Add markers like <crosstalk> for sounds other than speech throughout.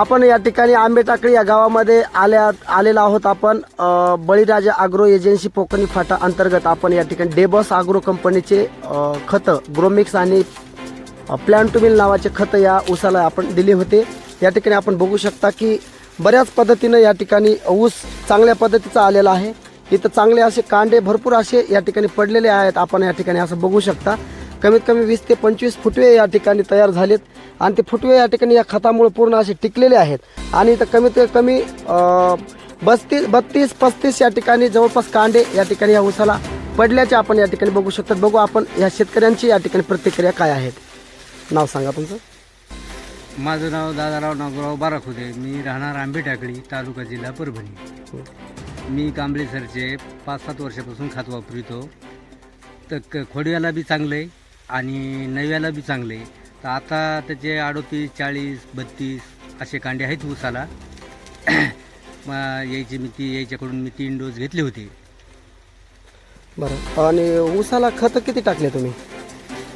आपण या ठिकाणी आंबेटाकळी या गावामध्ये आल्या आलेलो आहोत आपण. बळीराजा आग्रो एजन्सी पोकणी फाटा अंतर्गत आपण या ठिकाणी डेबस आग्रो कंपनीचे खतं ग्रोमिक्स आणि प्लॅन्टुमिल नावाचे खतं या ऊसाला आपण दिले होते. या ठिकाणी आपण बघू शकता की बऱ्याच पद्धतीनं या ठिकाणी ऊस चांगल्या पद्धतीचा आलेला आहे. इथं चांगले असे कांडे भरपूर असे या ठिकाणी पडलेले आहेत. आपण या ठिकाणी असं बघू शकता. कमीत कमी वीस ते पंचवीस फुटवे या ठिकाणी तयार झालेत. आणि ते फुटवे या ठिकाणी या खतामुळे पूर्ण असे टिकलेले आहेत. आणि इथं कमीत कमी बस्तीस बत्तीस पस्तीस या ठिकाणी जवळपास कांडे या ठिकाणी या उसाला पडल्याचे आपण या ठिकाणी बघू शकतात. बघू आपण या शेतकऱ्यांची या ठिकाणी प्रतिक्रिया काय आहेत. नाव सांगा तुमचं. माझं नाव दादाराव नागोराव बाराखुदे. मी राहणार आंबे टाकळी तालुका जिल्हा परभणी. मी कांबळे सरचे पाच सात वर्षापासून खात वापरतो. तर क खोडव्याला बी चांगलं आहे आणि नव्याला बी चांगलं आहे तर आता त्याचे अडोतीस चाळीस बत्तीस असे कांडे आहेत ऊसाला <clears throat> मग यायचे मी ती याच्याकडून मी तीन डोस घेतले होते. बरं. आणि ऊसाला खत किती टाकले तुम्ही?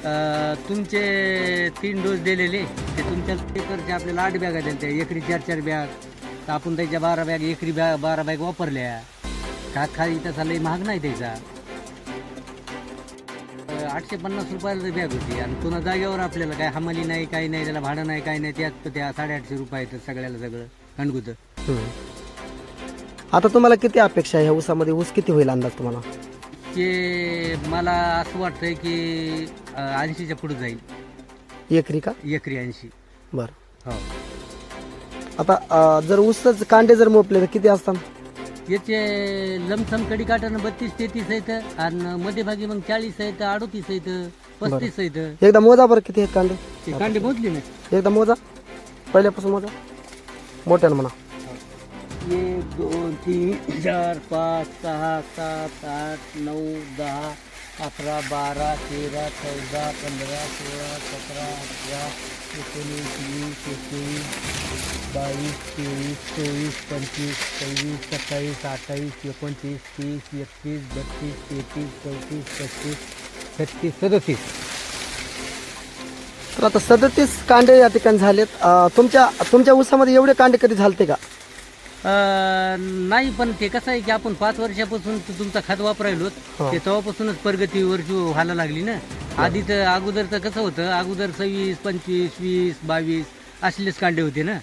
अ, तुमचे तीन डोस दिलेले. ते तुमच्या एकरचे आपल्याला आठ बॅगा दिल्या त्या. एकरी चार चार बॅग. तर आपण त्याच्या बारा बॅग एकरी बॅग बारा बॅग वापरल्या. खा खाली तसा लई महाग नाही त्याचा. आठशे पन्नास रुपयाला बॅग होती. आणि पुन्हा जागेवर आपल्याला काय हमाली नाही काही नाही त्याला भाडं नाही काही नाही त्यात त्या साडेआठशे रुपये सगळ्याला सगळं खणगुतं हम्म. आता तुम्हाला किती अपेक्षा आहे? ह्या ऊसामध्ये ऊस किती होईल अंदाज तुम्हाला? ते मला असं वाटतंय की ऐंशीच्या पुढे जाईल. एकरी का? एकरी ऐंशी. बरं. हो. आता अं, जर ऊसच कांडे जर मोपले तर किती असतात? याचे लमसम कडी काटानं बत्तीस तेहतीस आहेत आणि मध्यभागी मग चाळीस आहेत अडोतीस आहेत पस्तीस आहेत. एकदा मोजा बरं किती आहेत कांडे ते कांडे मोजले ना एकदा मोजा. पहिल्यापासून मोजा. मोठ्यानं म्हणा. एक दोन तीन चार पाच सहा सात आठ नऊ दहा अकरा बारा तेरा चौदा पंधरा सोळा सतरा अठरा एकोणीस वीस एकवीस बावीस तेवीस चोवीस पंचवीस सव्वीस सत्तावीस अठ्ठावीस एकोणतीस तीस एकतीस बत्तीस तेहतीस चौतीस पस्तीस छत्तीस सदतीस. तर आता सदतीस कांडे या ठिकाणी झालेत. अं, तुमच्या तुमच्या ऊसामध्ये एवढे कांडे कधी झालते का? नाही पण ते कसं आहे की आपण पाच वर्षापासून तु- तुमचा खत वापरायलो. हा. ते तेव्हापासूनच प्रगती वरची व्हायला लागली ना. आधी तर अगोदरचं कसं होतं अगोदर सव्वीस पंचवीस वीस बावीस असलेच कांडे होते ना.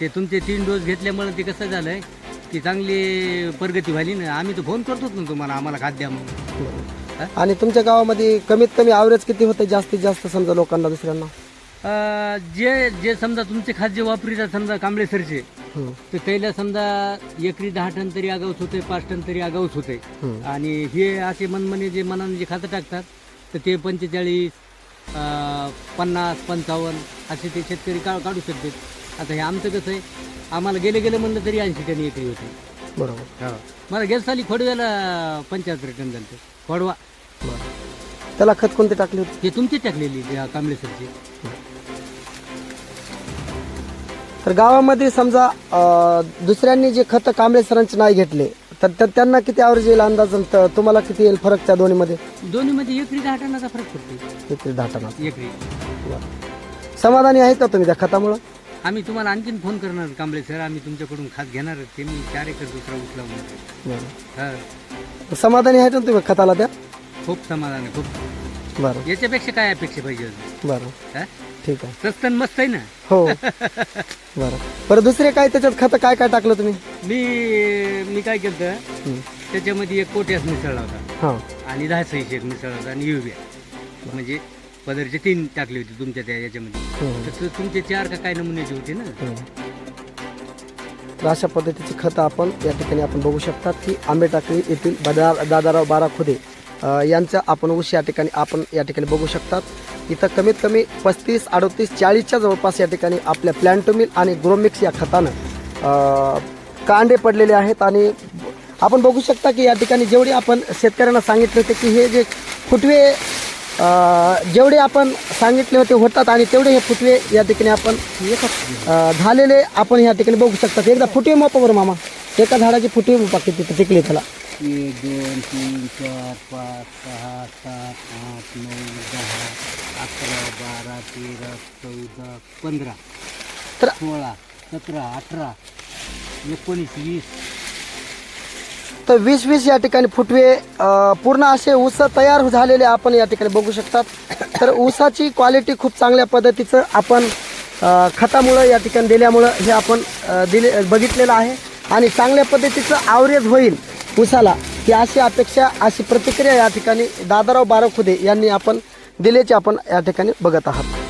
ते तुमचे तीन डोस घेतल्यामुळे ते कसं झालंय की चांगली प्रगती झाली ना. आम्ही तर फोन करतोच ना तुम्हाला आम्हाला खात द्या म्हणून आणि तुमच्या गावामध्ये कमीत कमी ॲव्हरेज किती होते? जास्तीत जास्त समजा लोकांना दुसऱ्यांना? जे जे समजा तुमचे जे वापरीतात समजा कांबळे सरचे हम्म. तर त्याला समजा एकरी दहा टन तरी आगाऊच होते पाच टन तरी आगाऊच होते हम्म. आणि हे असे मनमने जे मनाने जे खातं टाकतात तर ते पंचेचाळीस पन्नास पंचावन्न असे ते शेतकरी का काढू शकतात. आता हे आमचं कसं आहे आम्हाला गेले गेले म्हणलं तरी ऐंशी टन एकरी होते बरोबर. मला गेल साली खोडव्याला पंच्याहत्तर टन झालं खोडवा त्याला खत कोणते टाकले होते? हे तुमची टाकलेली त्या कांबळे सरची. तर गावामध्ये समजा अं, दुसऱ्यांनी जे खत कांबळे सरांचे नाही घेतले तर तर त्यांना किती ॲव्हरेज येईल अंदाज तुम्हाला किती येईल फरक त्या दोन्हीमध्ये? दोन्हीमध्ये एकरी दहा टनाचा फरक पडतो किती दहा टना एकरी. समाधानी आहेत का तुम्ही त्या खतामुळं? आम्ही तुम्हाला आणखीन फोन करणार कांबळे सर. आम्ही तुमच्याकडून खात घेणार ते मी चार एकर दुसरा उचलावणार बरं. हा. समाधानी आहेत ना तुम्ही खताला त्या? खूप समाधान आहे खूप. बरं. याच्यापेक्षा काय अपेक्षा पाहिजे अजून? बरं. हा? ठीक आहे. स्वस्त आणि मस्त आहे ना? हो. बरं. बरं दुसरे काय त्याच्यात खतं काय काय टाकलं तुम्ही? मी मी काय केलं हं. त्याच्यामध्ये एक कोट्यास मिसळला होता. हां. आणि दहा सहीशे एक मिसळला होता आणि युरिया म्हणजे पदरचे तीन टाकले होते तुमच्या त्या याच्यामध्ये. हं. तर ते तुमचे चार का काय नमुन्याचे होते ना? हं. तर अशा पद्धतीची खतं आपण या ठिकाणी आपण बघू शकतात की आंबे टाकळी येथील दादा दादाराव बारा खुदे यांचा आपण ऊस या ठिकाणी आपण या ठिकाणी बघू शकतात. इथं कमीत कमी पस्तीस अडतीस चाळीसच्या जवळपास या ठिकाणी आपल्या प्लॅन्टोमिल आणि ग्रोमिक्स या खतानं कांडे पडलेले आहेत आणि आपण बघू शकता की या ठिकाणी जेवढे आपण शेतकऱ्यांना सांगितले होते की हे जे फुटवे जेवढे आपण सांगितले होते होतात आणि तेवढे हे फुटवे या ठिकाणी आपण झालेले आपण या ठिकाणी बघू शकतात. एकदा फुटवे मापावर मामा. एका झाडाचे फुटवे मापा किती टिकली टिकले त्याला. एक दोन तीन चार पाच सहा सात आठ नऊ दहा अकरा बारा तेरा चौदा पंधरा तर सोळा सतरा अठरा एकोणीस वीस. तर वीस वीस या ठिकाणी फुटवे अ, पूर्ण असे ऊस तयार झालेले आपण या ठिकाणी बघू शकतात. तर ऊसाची क्वालिटी खूप चांगल्या पद्धतीचं आपण अ, खतामुळं या ठिकाणी दिल्यामुळं हे आपण अ, दिले बघितलेलं आहे. आणि चांगल्या पद्धतीचं आवरेज होईल. उसाला. ही अशी अपेक्षा अशी प्रतिक्रिया या ठिकाणी दादाराव बारखुदे यांनी आपण दिल्याचे आपण या ठिकाणी बघत आहात.